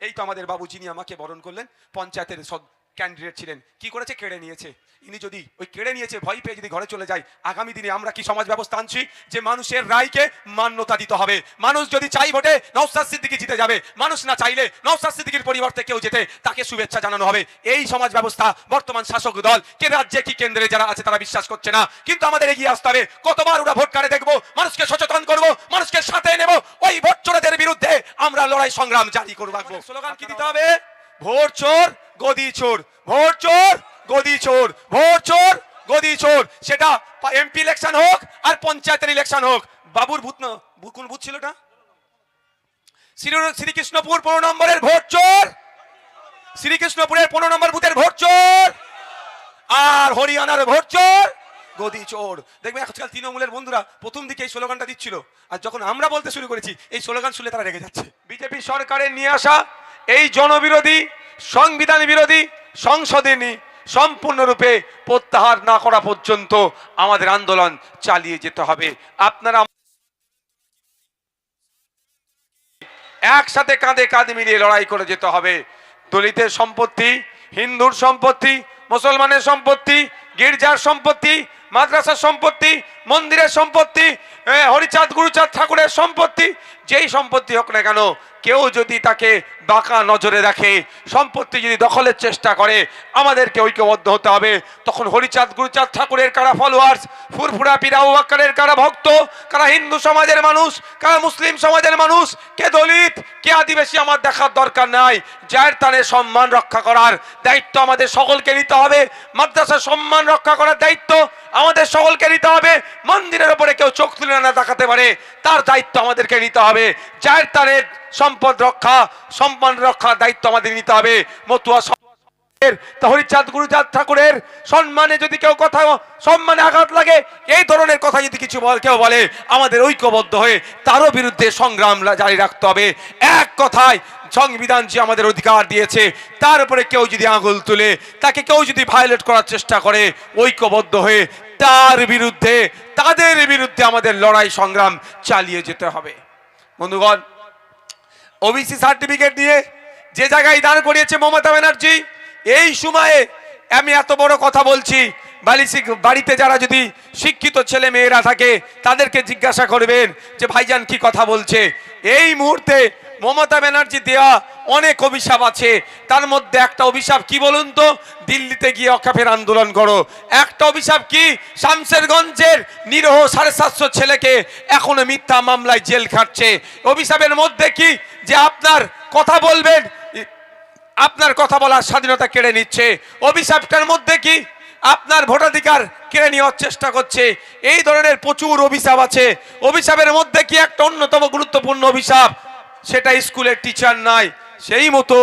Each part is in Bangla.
এই তো আমাদের বাবু যিনি আমাকে বরণ করলেন, পঞ্চায়েতের সব ক্যান্ডিডেট ছিলেন। কি করেছে? কেড়ে নিয়েছে। ইনি যদি ওই কেড়ে নিয়েছে, ভয় পেয়ে যদি ঘরে চলে যায়, আগামী দিনে আমরা কি সমাজ ব্যবস্থা আনছি? যে মানুষের রায়কে মান্যতা দিতে হবে। মানুষ যদি চাই ভোটে নৌসাদ সিদ্দিকি জিতে যাবে। মানুষ না চাইলে নৌসাদ সিদ্দিকির পরিবর্তে কেউ যেতে তাকে শুভেচ্ছা জানানো হবে। এই সমাজ ব্যবস্থা বর্তমান শাসক দল, কে রাজ্যে, কি কেন্দ্রে যারা আছে তারা বিশ্বাস করছে না। কিন্তু আমাদের এগিয়ে আসতে হবে। কতবার ওরা ভোট কার্ডে দেখব, মানুষকে সচেতন করব, মানুষকে সাথে নেব। ওই ভোট চোরদের বিরুদ্ধে আমরা লড়াই সংগ্রাম জারি করব স্লোগান কি দিতে হবে? ভোট চোর গদি চোর। ভোট চোর গদি চোর। ভোট চোর গদি চোর। সেটা এমপি ইলেকশন হোক আর পঞ্চায়েতের ইলেকশন হোক। বাবুর ভূত কোন ভূত ছিল শ্রী- শ্রীকৃষ্ণপুর পনেরো নম্বরের ভোট চোর। শ্রীকৃষ্ণপুরের পনেরো নম্বর বুথের ভোট চোর। আর হরিয়ানার ভোট চোর। গদি চোর। দেখবে আজকাল তৃণমূলের বন্ধুরা প্রথম দিকে এই স্লোগানটা দিচ্ছিল। আর যখন আমরা বলতে শুরু করেছি, এই স্লোগান শুনে তারা রেগে যাচ্ছে। বিজেপি সরকারের নিয়ে আসা এই জনবিরোধী, সংবিধান বিরোধী সংসদে সংশোধনী সম্পূর্ণরূপে প্রত্যাহার না করা পর্যন্ত আমাদের আন্দোলন চালিয়ে যেতে হবে। আপনারা একসাথে কাঁধে কাঁধে মিলিয়ে লড়াই করে যেতে হবে। দলিতের সম্পত্তি, হিন্দুর সম্পত্তি, মুসলমানের সম্পত্তি, গির্জার সম্পত্তি মাদ্রাসার সম্পত্তি মন্দিরের সম্পত্তি হরিচাঁদ গুরুচাঁদ ঠাকুরের সম্পত্তি যেই সম্পত্তি হোক না কেন কেউ যদি তাকে বাঁকা নজরে দেখে, সম্পত্তি যদি দখলের চেষ্টা করে, আমাদেরকে ঐক্যবদ্ধ হতে হবে। তখন হরিচাঁদ, গুরুচাঁদ ঠাকুরের কারা ফলোয়ার্স ফুরফুরা পীরা আক্কারের কারা ভক্ত? কারা হিন্দু সমাজের মানুষ? কারা মুসলিম সমাজের মানুষ? কে দলিত? কে আদিবাসী? আমার দেখার দরকার নাই। যার তানের সম্মান রক্ষা করার দায়িত্ব আমাদের সকলকে নিতে হবে। মাদ্রাসার সম্মান রক্ষা করার দায়িত্ব আমাদের সকলকে নিতে হবে। মন্দিরের ওপরে কেউ চোখ তুলে না দেখাতে পারে, তার দায়িত্ব আমাদেরকে নিতে হবে। যার তানের সম্পদ রক্ষা, সম্মান রক্ষার দায়িত্ব আমাদের নিতে হবে। মতুয়া হরিচাঁদ ঠাকুরের সম্মানে যদি কেউ কথা, সম্মানে আঘাত লাগে, এই ধরনের কথা যদি কিছু কেউ বলে, আমাদের ঐক্যবদ্ধ হয়ে তারও বিরুদ্ধে সংগ্রাম জারি রাখতে হবে। এক কথায়, সংবিধান যে আমাদের অধিকার দিয়েছে, তার উপরে কেউ যদি আঙুল তুলে, তাকে কেউ যদি ভায়োলেট করার চেষ্টা করে, ঐক্যবদ্ধ হয়ে তার বিরুদ্ধে, তাদের বিরুদ্ধে আমাদের লড়াই সংগ্রাম চালিয়ে যেতে হবে। বন্ধুগণ ওবিসি সার্টিফিকেট নিয়ে যে জায়গায় দাঁড় করিয়েছে মমতা ব্যানার্জি, এই সময়ে আমি এত বড় কথা বলছি বালিসি বাড়িতে যারা যদি শিক্ষিত ছেলে মেয়েরা থাকে, তাদেরকে জিজ্ঞাসা করবেন যে ভাইজান কি কথা বলছে? এই মুহূর্তে মমতা ব্যানার্জি দেওয়া অনেক অভিশাপ আছে। তার মধ্যে একটা অভিশাপ কি বলুন তো? দিল্লিতে গিয়ে অকাফের আন্দোলন করো। একটা অভিশাপ কি? শামসেরগঞ্জের নিরহ সাড়ে সাতশো ছেলেকে এখনও মিথ্যা মামলায় জেল খাটছে। অভিশাপের মধ্যে কি? যে আপনার কথা বলবেন, আপনার কথা বলার স্বাধীনতা কেড়ে নিচ্ছে। অভিশাপটার মধ্যে কি? আপনার ভোটাধিকার কেড়ে নেওয়ার চেষ্টা করছে। এই ধরনের প্রচুর অভিশাপ আছে। অভিশাপের মধ্যে কি একটা অন্যতম গুরুত্বপূর্ণ অভিশাপ? সেটা স্কুলের টিচার নাই। সেই মতো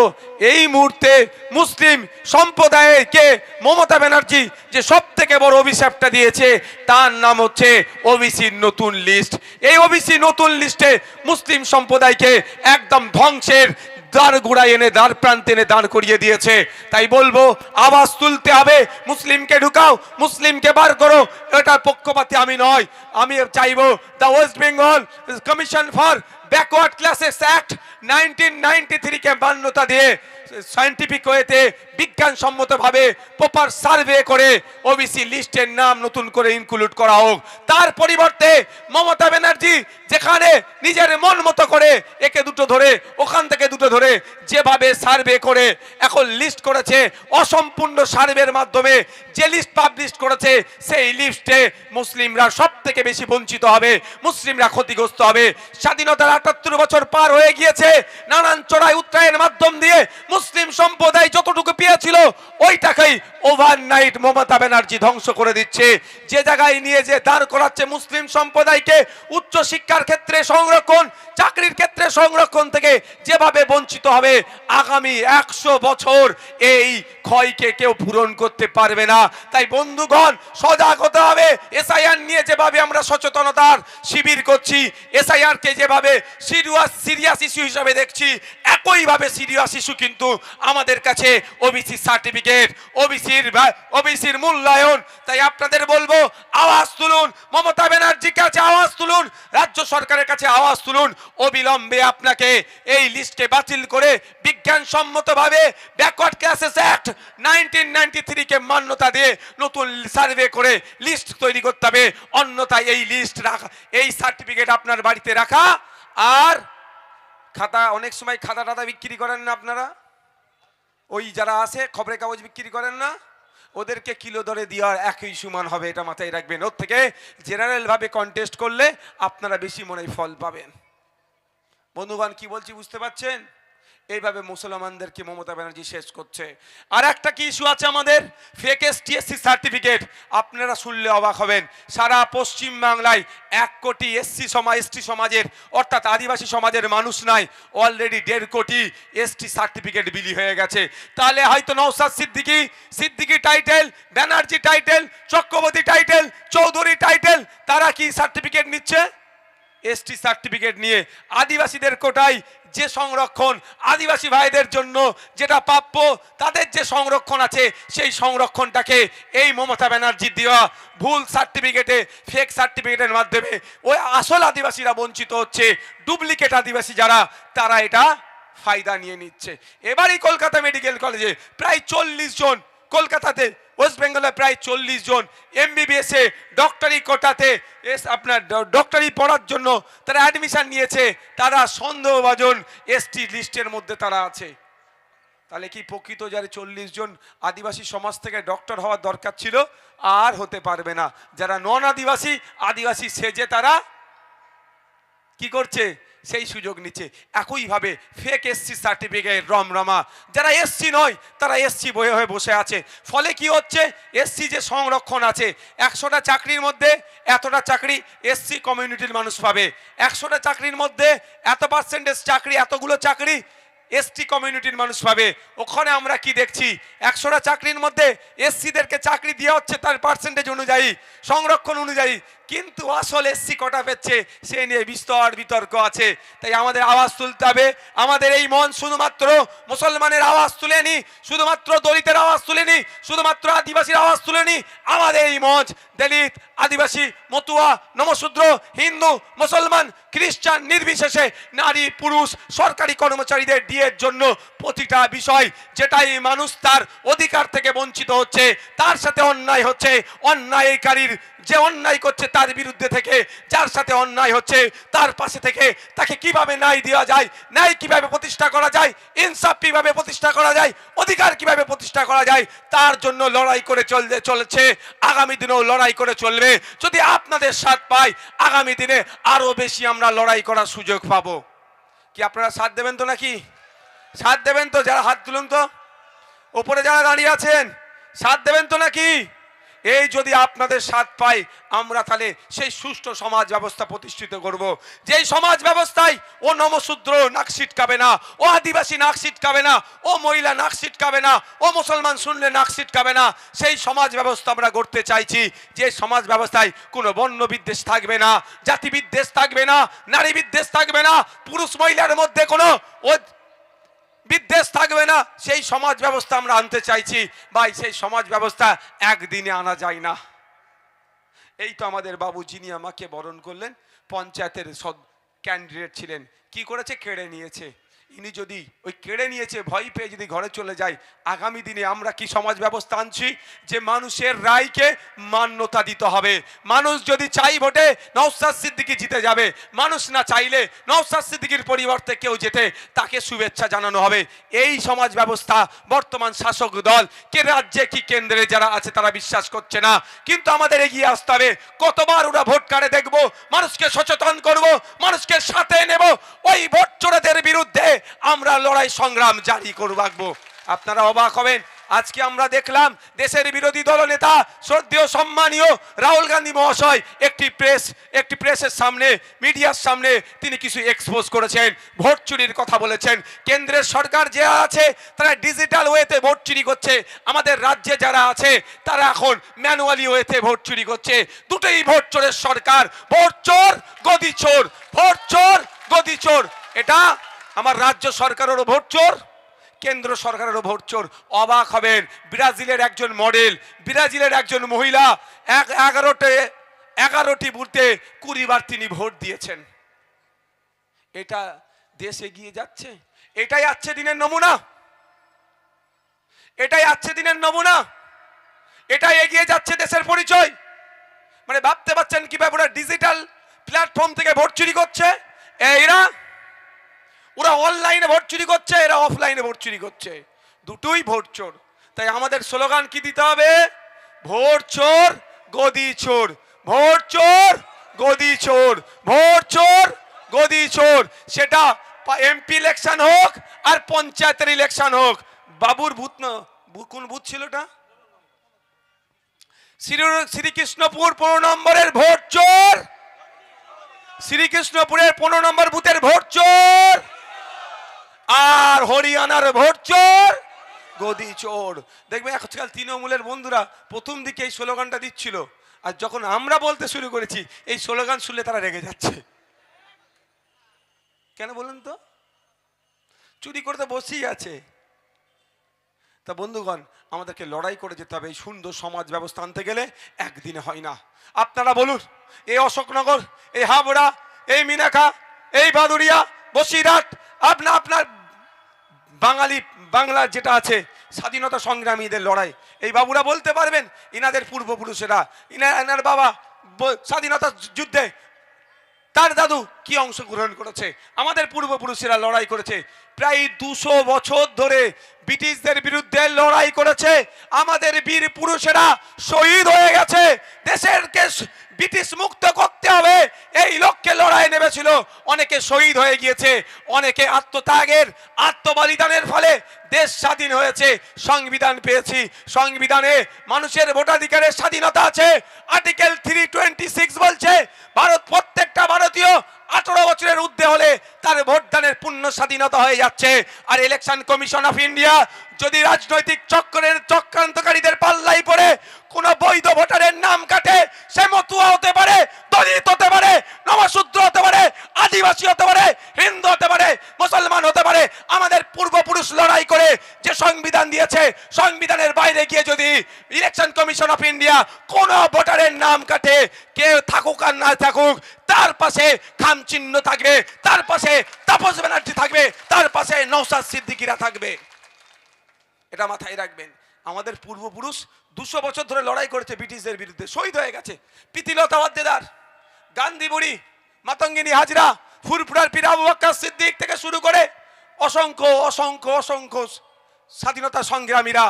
এই মুহূর্তে মুসলিম সম্প্রদায়কে মমতা ব্যানার্জি যে সব থেকে বড় অভিশাপটা দিয়েছে, তার নাম হচ্ছে ওবিসির নতুন লিস্ট এই ওবিসি নতুন লিস্টে মুসলিম সম্প্রদায়কে একদম ধ্বংসের দাঁড় গুড়ায় এনে দাঁড় প্রান্তে এনে দাঁড় করিয়ে দিয়েছে। তাই বলব, আওয়াজ তুলতে হবে, মুসলিমকে ঢুকাও, মুসলিমকে বার করো। এটার পক্ষপাতি আমি নয়। আমি চাইব the West Bengal commission for backward classes act nineteen ninety থ্রিকে মান্যতা দিয়ে সায়েন্টিফিক ওয়েতে বিজ্ঞানসম্মতভাবে প্রপার সার্ভে করে ওবিসি লিস্টের নাম নতুন করে ইনক্লুড করা হোক। তার পরিবর্তে মমতা ব্যানার্জি যেখানে নিজের মন মতো করে একে দুটো ধরে, ওখান থেকে দুটো ধরে যেভাবে সার্ভে করে, এখন লিস্ট করেছে অসম্পূর্ণ সার্ভের মাধ্যমে। যে লিস্ট পাবলিশ করেছে, সেই লিস্টে মুসলিমরা সব থেকে বেশি বঞ্চিত হবে, মুসলিমরা ক্ষতিগ্রস্ত হবে। স্বাধীনতার আটাত্তর বছর পার হয়ে গিয়েছে, নানান চড়াই উত্তরায়ের মাধ্যম দিয়ে মুসলিম সম্প্রদায় যতটুকু পেয়েছিল ওইটাকেই ওভারনাইট মমতা ব্যানার্জি ধ্বংস করে দিচ্ছে। যে জায়গায় নিয়ে যে দাঁড় করাচ্ছে মুসলিম সম্প্রদায়কে উচ্চ শিক্ষার ক্ষেত্রে সংরক্ষণ, চাকরির ক্ষেত্রে সংরক্ষণ থেকে যেভাবে বঞ্চিত হবে, আগামী একশো বছর এই ক্ষয়কে কেউ পূরণ করতে পারবে না। তাই বন্ধুগণ, সজাগ হতে হবে। এসআইআর নিয়ে যেভাবে আমরা সচেতনতার শিবির করছি এসআইআর কে যেভাবে সিরিয়াস সিরিয়াস ইস্যু হিসাবে দেখছি, একইভাবে সিরিয়াস ইস্যু কিন্তু আমাদের কাছে ওবিসি সার্টিফিকেট ওবিসি ওবিসির ওবিসির মূল্যায়ন। তাই আপনাদের বলব, আওয়াজ তুলুন। মমতা ব্যানার্জির কাছে আওয়াজ তুলুন। রাজ্য সরকারের কাছে আওয়াজ তুলুন। অবিলম্বে আপনাকে এই লিস্টে বাতিল করে বিজ্ঞানসম্মতভাবে backward classes act nineteen ninety থ্রিকে মান্যতা দিয়ে নতুন সার্ভে করে লিস্ট তৈরি করতে হবে। অন্যথায় এই লিস্ট রাখা এই সার্টিফিকেট আপনার বাড়িতে রাখা। আর খাতা অনেক সময় খাতা টাতা বিক্রি করেন না আপনারা? ওই যারা আছে, খবরের কাগজ বিক্রি করেন না, ওদেরকে কিলো ধরে দেওয়ার একই সমান হবে, এটা মাথায় রাখবেন। ওর থেকে জেনারেলভাবে কন্টেস্ট করলে আপনারা বেশি মনে ফল পাবেন। বন্ধুগণ, কি বলছি বুঝতে পারছেন? এইভাবে মুসলমানদেরকে মমতা ব্যানার্জি শেষ করছে। আর একটা কি ইস্যু আছে আমাদের? ফেক এস টিএসসি সার্টিফিকেট আপনারা শুনলে অবাক হবেন। সারা পশ্চিম বাংলায় এক কোটি এসসি সমাজ এসটি সমাজের, অর্থাৎ আদিবাসী সমাজের মানুষ নাই। অলরেডি দেড় কোটি এসটি সার্টিফিকেট বিলি হয়ে গেছে। তাহলে হয়তো Naushad Siddiqui Siddiqui title Banerjee title Chakraborty title Chowdhury title তারা কি সার্টিফিকেট নিচ্ছে? এসটি সার্টিফিকেট নিয়ে আদিবাসীদের কোটায় যে সংরক্ষণ, আদিবাসী ভাইদের জন্য যেটা প্রাপ্য, তাদের যে সংরক্ষণ আছে, সেই সংরক্ষণটাকে এই মমতা ব্যানার্জি দেওয়া ভুল সার্টিফিকেটে ফেক সার্টিফিকেটের মাধ্যমে ওই আসল আদিবাসীরা বঞ্চিত হচ্ছে ডুপ্লিকেট আদিবাসী যারা, তারা এটা ফায়দা নিয়ে নিচ্ছে। এবারই কলকাতা মেডিকেল কলেজে প্রায় চল্লিশ জন কলকাতাতে ওয়েস্ট বেঙ্গলে প্রায় চল্লিশ জন এমবিবিএস ডক্টরি কোটাতে এস আপনার ডক্টরি পড়ার জন্য তারা অ্যাডমিশান নিয়েছে, তারা সন্দেহভাজন এসটি লিস্টের মধ্যে তারা আছে। তাহলে কি প্রকৃত যারা চল্লিশ জন আদিবাসী সমাজ থেকে ডক্টর হওয়ার দরকার ছিল? আর হতে পারবে না। যারা নন আদিবাসী আদিবাসী সেজে তারা কি করছে? সেই সুযোগ নিচ্ছে। একইভাবে ফেক এসসি সার্টিফিকেট রমরমা। যারা এসসি নয়, তারা এসসি বয়ে হয়ে বসে আছে। ফলে কি হচ্ছে? এসসি যে সংরক্ষণ আছে, একশোটা চাকরির মধ্যে এতটা চাকরি এসসি কমিউনিটির মানুষ পাবে। একশোটা চাকরির মধ্যে এত পার্সেন্টেজ চাকরি, এতগুলো চাকরি এসটি কমিউনিটির মানুষ পাবে। ওখানে আমরা কি দেখছি? একশোটা চাকরির মধ্যে এসসিদেরকে চাকরি দেওয়া হচ্ছে তার পার্সেন্টেজ অনুযায়ী, সংরক্ষণ অনুযায়ী। কিন্তু আসল এসসি কটা পেচ্ছে সে নিয়ে বিস্তর বিতর্ক আছে। তাই আমাদের আওয়াজ তুলতে হবে। আমাদের এই মন শুধুমাত্র মুসলমানের আওয়াজ তুলেনি, শুধুমাত্র দলিতের আওয়াজ তুলেনি, শুধুমাত্র আদিবাসীর আওয়াজ তুলেনি। আমাদের এই মঞ্চ, দলিত, আদিবাসী, মতুয়া, নমশূদ্র, হিন্দু, মুসলমান, খ্রিস্টান, নির্বিশেষে নারী, পুরুষ, সরকারি কর্মচারীদের ডিএর জন্য প্রতিটা বিষয় যেটাই মানুষ তার অধিকার থেকে বঞ্চিত হচ্ছে, তার সাথে অন্যায় হচ্ছে, অন্যায়কারীর যে অন্যায় করছে তার বিরুদ্ধে থেকে, যার সাথে অন্যায় হচ্ছে, তার পাশে থেকে তাকে কীভাবে ন্যায় দেওয়া যায়, ন্যায় কীভাবে প্রতিষ্ঠা করা যায়, ইনসাফ কীভাবে প্রতিষ্ঠা করা যায়, অধিকার কীভাবে প্রতিষ্ঠা করা যায়, তার জন্য লড়াই করে চলতে চলেছে, আগামী দিনেও লড়াই করে চলবে। যদি আপনাদের সাথ পাই, আগামী দিনে আরও বেশি আমরা লড়াই করার সুযোগ পাবো। কি আপনারা সাথ দেবেন তো নাকি? সাথ দেবেন তো? যারা হাত তুলুন তো। ওপরে যারা দাঁড়িয়ে আছেন সাথ দেবেন তো নাকি? এই যদি আপনাদের সাথ পাই, আমরা তাহলে সেই সুষ্ঠু সমাজ ব্যবস্থা প্রতিষ্ঠিত করব। যেই সমাজ ব্যবস্থায় ও নমশূদ্র নাক ছিটকাবে না, ও আদিবাসী নাক ছিটকাবে না, ও মহিলা নাক ছিটকাবে না, ও মুসলমান শুনলে নাক ছিটকাবে না, সেই সমাজ ব্যবস্থা আমরা গড়তে চাইছি। যে সমাজ ব্যবস্থায় কোনো বর্ণ বিদ্বেষ থাকবে না, জাতি বিদ্বেষ থাকবে না, নারী বিদ্বেষ থাকবে না, পুরুষ মহিলার মধ্যে কোনো ও বিদ্বেষ থাকবে না। সেই সমাজ ব্যবস্থা আমরা আনতে চাইছি। ভাই, সেই সমাজ ব্যবস্থা একদিনে আনা যায় না। এই তো আমাদের বাবু, যিনি আমাকে বরণ করলেন, পঞ্চায়েতের সব ক্যান্ডিডেট ছিলেন। কি করেছে? কেড়ে নিয়েছে। ইনি যদি ওই কেড়ে নিয়েছে, ভয় পেয়ে যদি ঘরে চলে যায়, আগামী দিনে আমরা কি সমাজ ব্যবস্থা আনছি? যে মানুষের রায়কে মান্যতা দিতে হবে। মানুষ যদি চাই ভোটে নওসাদ সিদ্দিকি জিতে যাবে। মানুষ না চাইলে নওসাদ সিদ্দিকির পরিবর্তে কেউ যেতে তাকে শুভেচ্ছা জানানো হবে। এই সমাজ ব্যবস্থা বর্তমান শাসক দল, কে রাজ্যে, কি কেন্দ্রে যারা আছে তারা বিশ্বাস করছে না। কিন্তু আমাদের এগিয়ে আসতে হবে। কতবার ওরা ভোট কার্ডে দেখব, মানুষকে সচেতন করব, মানুষকে সাথে নেব। ওই ভোট চোরেদের বিরুদ্ধে আমরা লড়াই সংগ্রাম জারি করে রাখব আপনারা অবাক হবেন, আজকে আমরা দেখলাম দেশের বিরোধী দলনেতা, শ্রদ্ধেয়, সম্মানীয় রাহুল গান্ধী মহাশয় একটি প্রেস, একটি প্রেসের সামনে, মিডিয়ার সামনে তিনি কিছু এক্সপোজ করেছেন, ভোট চুরির কথা বলেছেন। কেন্দ্রের সরকার যে আছে, তারা ডিজিটাল ওয়েতে ভোট চুরি করছে। আমাদের রাজ্যে যারা আছে, তারা এখন ম্যানুয়ালি ওয়েতে ভোট চুরি করছে। দুটোই ভোট চোরের সরকার। ভোট চোর, গদি চোর। ভোট চোর, গদি চোর। এটা আমার রাজ্য সরকারেরও ভোট চোর, কেন্দ্র সরকারেরও ভোট চোর। অবাক হবেন, ব্রাজিলের একজন মডেল, ব্রাজিলের একজন মহিলা, এক এগারোটে, এগারোটি বুথে কুড়িবার তিনি ভোট দিয়েছেন। এটা দেশ এগিয়ে যাচ্ছে, এটাই আচ্ছে দিনের নমুনা। এটাই আচ্ছে দিনের নমুনা। এটাই এগিয়ে যাচ্ছে দেশের পরিচয়। মানে ভাবতে পারছেন কীভাবে ওরা ডিজিটাল প্ল্যাটফর্ম থেকে ভোট চুরি করছে? এরা ওরা অনলাইনে ভোট চুরি করছে, এরা অফলাইনে ভোট চুরি করছে। দুটোই ভোট চোর। তাই আমাদের স্লোগান কি দিতে হবে? ভোট চোর, গদি চোর। ভোট চোর, গদি চোর। ভোট চোর, গদি চোর। সেটা এমপি ইলেকশন হোক আর পঞ্চায়েতের ইলেকশন হোক। বাবুর ভূত কোন ভূত ছিল ওটা? শ্রী- শ্রীকৃষ্ণপুর পনেরো নম্বরের ভোট চোর। শ্রীকৃষ্ণপুরের পনেরো নম্বর বুথের ভোট চোর। আর হরিয়ানার ভোট চোর, গদি চোর। দেখবে আজকাল তৃণমূলের বন্ধুরা প্রথম দিকে এই স্লোগানটা দিচ্ছিল, আর যখন আমরা বলতে শুরু করেছি, এই স্লোগান শুনলে তারা রেগে যাচ্ছে। কেন বলুন তো? চুরি করে তো বসেই আছে। তা বন্ধুগণ, আমাদেরকে লড়াই করে যেতে হবে, এই সুন্দর সমাজ ব্যবস্থা আনতে গেলে একদিনে হয় না। আপনারা বলুন, এই অশোকনগর, এই হাবড়া, এই মিনাখা, এই বাদুরিয়া বসিরহাট আপনা আপনার বাঙালি বাংলার যেটা আছে, স্বাধীনতা সংগ্রামীদের লড়াই। এই বাবুরা বলতে পারবেন, ইনাদের পূর্বপুরুষেরা, ইনা এনার বাবা স্বাধীনতা যুদ্ধে, তার দাদু কি অংশগ্রহণ করেছে? আমাদের পূর্বপুরুষেরা লড়াই করেছে। প্রায় দুশো বছর ধরে ব্রিটিশদের বিরুদ্ধে লড়াই করেছে। আমাদের বীর পুরুষেরা শহীদ হয়ে গেছে। দেশেরকে ব্রিটিশ মুক্ত করতে হবে। এই লক্ষ্যে লড়াই নেমেছিল। অনেকে শহীদ হয়ে গিয়েছে, অনেকে আত্মত্যাগের, আত্মবলিদানের ফলে দেশ স্বাধীন হয়েছে। সংবিধান পেয়েছি। সংবিধানে মানুষের ভোটাধিকারের স্বাধীনতা আছে। আর্টিকেল থ্রি টোয়েন্টি সিক্স বলছে, ভারত প্রত্যেকটা ভারতীয় আঠারো বছরের ঊর্ধ্বে হলে তার ভোটদানের পূর্ণ স্বাধীনতা হয়ে যাচ্ছে। আর ইলেকশন কমিশন অফ ইন্ডিয়া যদি রাজনৈতিক চক্রের চক্রান্তকারীদের পাল্লাই পড়ে, কোন বৈধ ভোটারের নাম কাটে, সে মতুয়া হতে পারে, দলিত হতে পারে, নবশূদ্র হতে পারে, আদিবাসী হতে পারে, হিন্দু হতে পারে, মুসলমান হতে পারে, আমাদের পূর্বপুরুষ লড়াই করে যে সংবিধান দিয়েছে, সংবিধানের বাইরে গিয়ে যদি ইলেকশন কমিশন অফ ইন্ডিয়া কোন ভোটারের নাম কাটে, কেউ থাকুক আর না থাকুক, তার পাশে খাম চিহ্ন থাকবে, তার পাশে তাপস ব্যানার্জি থাকবে, তার পাশে নৌসাদ সিদ্দিকিরা থাকবে। এটা মাথায় রাখবেন, আমাদের পূর্বপুরুষ দুশো বছর ধরে লড়াই করেছে ব্রিটিশদের বিরুদ্ধে, শহীদ হয়ে গেছে। প্রীতিলতা ওয়াদ্দেদার গান্ধী বুড়ি মাতঙ্গিনী হাজরা, ফুরফুরার পীর আবু সিদ্দিক থেকে শুরু করে অসংখ্য অসংখ্য অসংখ্য স্বাধীনতা সংগ্রামীরা,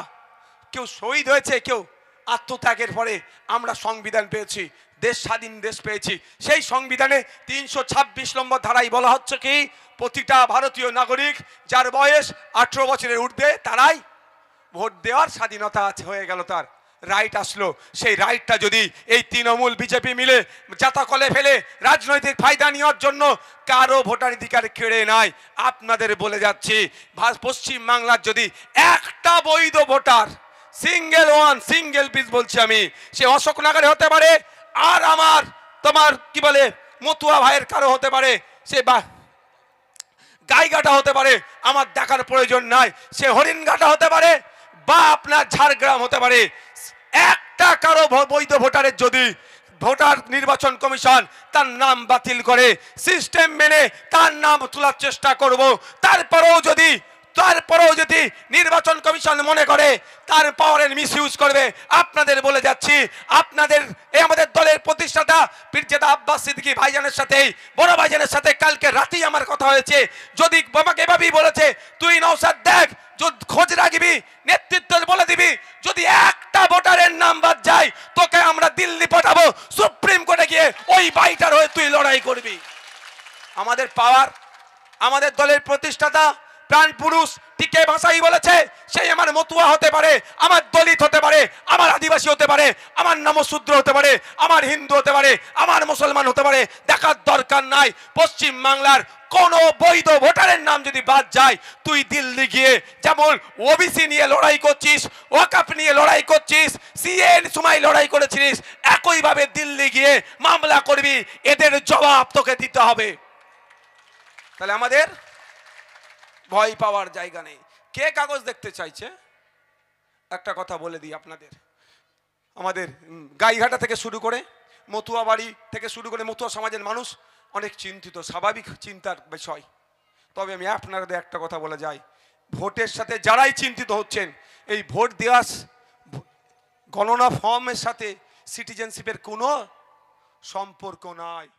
কেউ শহীদ হয়েছে, কেউ আত্মত্যাগের পরে আমরা সংবিধান পেয়েছি। দেশ, স্বাধীন দেশ পেয়েছি। সেই সংবিধানে তিনশো ছাব্বিশ নম্বর ধারায় বলা হচ্ছে কি, প্রতিটা ভারতীয় নাগরিক যার বয়স আঠেরো বছরের ঊর্ধ্বে, তারাই ভোট দেওয়ার স্বাধীনতা আছে, হয়ে গেল তার। রাইট আসলো। সেই রাইটটা যদি এই তৃণমূল, বিজেপি মিলে জাতা কলে ফেলে, রাজনৈতিক ফায়দা নেওয়ার জন্য কারও ভোটাধিকার কেড়ে নাই আপনাদের বলে যাচ্ছি পশ্চিম বাংলার যদি একটা বৈধ voter single one single piece বলছি আমি, সে অশোকনগরে হতে পারে আর আমার তোমার কি বলে, মতুয়া ভাইয়ের কারও হতে পারে, সে বা গাইঘাটা হতে পারে, আমার দেখার প্রয়োজন নাই। সে হরিণঘাটা হতে পারে বা আপনার ঝাড়গ্রাম হতে পারে। একটা কারও বৈধ ভোটারের যদি ভোটার নির্বাচন কমিশন তার নাম বাতিল করে, সিস্টেম মেনে তার নাম তোলার চেষ্টা করব, তারপরেও যদি তারপরেও যদি নির্বাচন কমিশন মনে করে, তার পাওয়ারের মিস ইউজ করবে। আপনাদের বলে যাচ্ছি, আপনাদের, এই আমাদের দলের প্রতিষ্ঠাতা পীরজাদা আব্বাস সিদ্দিকি ভাইজানের সাথে বড় ভাইজানের সাথে কালকে রাতেই আমার কথা হয়েছে। যদি আমাকে এভাবেই বলেছে, তুই নৌসাদ দেখ খোঁজ রাখবি, নেতৃত্ব বলে দিবি, যদি একটা ভোটারের নাম বাদ যায়, তোকে আমরা দিল্লি পাঠাবো, সুপ্রিম কোর্টে গিয়ে ওই বাড়িটার হয়ে তুই লড়াই করবি। আমাদের পাওয়ার আমাদের দলের প্রতিষ্ঠাতা প্রাণ পুরুষ, টিকে ভাষাই বলেছে, সেই আমার মতুয়া হতে পারে, আমার দলিত হতে পারে, আমার আদিবাসী হতে পারে, আমার নমশূদ্র হতে পারে, আমার হিন্দু হতে পারে, আমার মুসলমান হতে পারে, দেখার দরকার নাই। পশ্চিম বাংলার কোন বৈধ ভোটারের নাম যদি বাদ যায়, তুই দিল্লি গিয়ে যেমন ওবিসি নিয়ে লড়াই করছিস ওয়াকাপ নিয়ে লড়াই করছিস সিএন সময় লড়াই করেছিস একইভাবে দিল্লি গিয়ে মামলা করবি, এদের জবাব তোকে দিতে হবে। তাহলে আমাদের ভয় পাওয়ার জায়গা নেই। কে কাগজ দেখতে চাইছে? একটা কথা বলে দিই আপনাদের। আমাদের গাইঘাটা থেকে শুরু করে মতুয়া বাড়ি থেকে শুরু করে মতুয়া সমাজের মানুষ অনেক চিন্তিত, স্বাভাবিক চিন্তার বিষয়। তবে আমি আপনাদের একটা কথা বলে যাই। ভোটের সাথে যারাই চিন্তিত হচ্ছেন, এই ভোট দেওয়া স- ভ- গণনা ফর্মের সাথে সিটিজেনশিপের কোনো সম্পর্ক নাই।